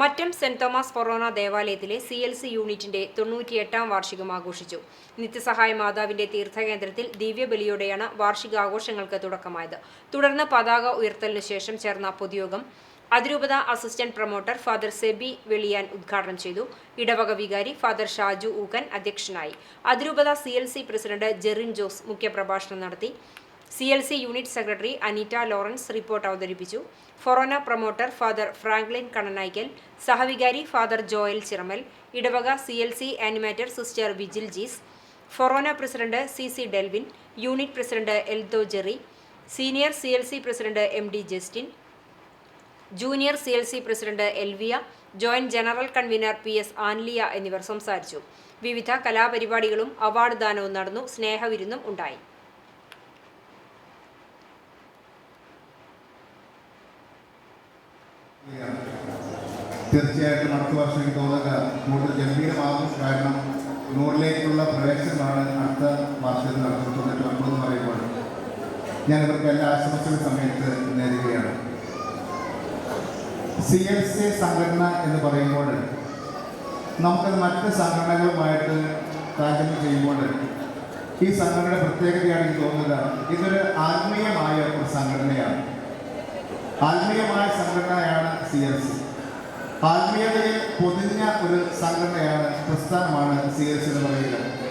Mattam saint Thomas ഫൊറോന ദേവാലയത്തിലെ C L C യൂണിറ്റിന്റെ തൊണ്ണൂറ്റിയെട്ടാം വാർഷികം ആഘോഷിച്ചു. നിത്യസഹായ മാതാവിന്റെ തീർത്ഥകേന്ദ്രത്തിൽ ദിവ്യബലിയോടെയാണ് വാർഷികാഘോഷങ്ങൾക്ക് തുടക്കമായത്. തുടർന്ന് പതാക ഉയർത്തലിനു ശേഷം ചേർന്ന പൊതുയോഗം അതിരൂപത assistant promoter father Sebi Veliyan ഉദ്ഘാടനം ചെയ്തു. ഇടവക വികാരി ഫാദർ ഷാജു ഊക്കൻ അധ്യക്ഷനായി. അതിരൂപത സി പ്രസിഡന്റ് ജെറിൻ ജോസ് മുഖ്യപ്രഭാഷണം നടത്തി. C L C unit secretary Aneeta Lawrence report അവതരിപ്പിച്ചു. ഫൊറോന പ്രൊമോട്ടർ ഫാദർ ഫ്രാങ്ക്ലിൻ കണ്ണനായ്ക്കൽ സഹവികാരി ഫാദർ ജോയൽ ചിറമൽ ഇടവക C L C animator sister Vigil Jees ഫൊറോന president C C Delvin unit president Eldho Jerry senior C L C president M D Justin junior C L C president Elvia joint general convener P S Anliya എന്നിവർ സംസാരിച്ചു. വിവിധ കലാപരിപാടികളും award ദാനവും നടന്നു സ്നേഹവിരുന്നും ഉണ്ടായി. തീർച്ചയായിട്ടും അടുത്ത വർഷം എനിക്ക് തോന്നുക കൂടുതൽ ഗംഭീരമാകും. കാരണം നൂറിലേക്കുള്ള പ്രവേശനമാണ് അടുത്ത വർഷത്തിൽ നടക്കുന്നത് തൊണ്ണൂറ്റി പറയുമ്പോൾ. ഞാൻ ഇവർക്ക് എല്ലാ ആശംസകളും സമയത്ത് നേരുകയാണ്. സി എൽ സി സംഘടന എന്ന് പറയുമ്പോൾ നമുക്ക് മറ്റ് സംഘടനകളുമായിട്ട് താരതമ്യം ചെയ്യുമ്പോൾ ഈ സംഘടനയുടെ പ്രത്യേകതയാണ് എനിക്ക് തോന്നുക ഇതൊരു ആത്മീയമായ ഒരു സംഘടനയാണ്. ആത്മീയമായ സംഘടനയാണ് സി എൽ സി ആത്മീയതയിൽ പൊതിഞ്ഞ ഒരു സംഘടനയാണ് പ്രസ്ഥാനമാണ് സി എൽ സി എന്ന് പറയുന്നത്.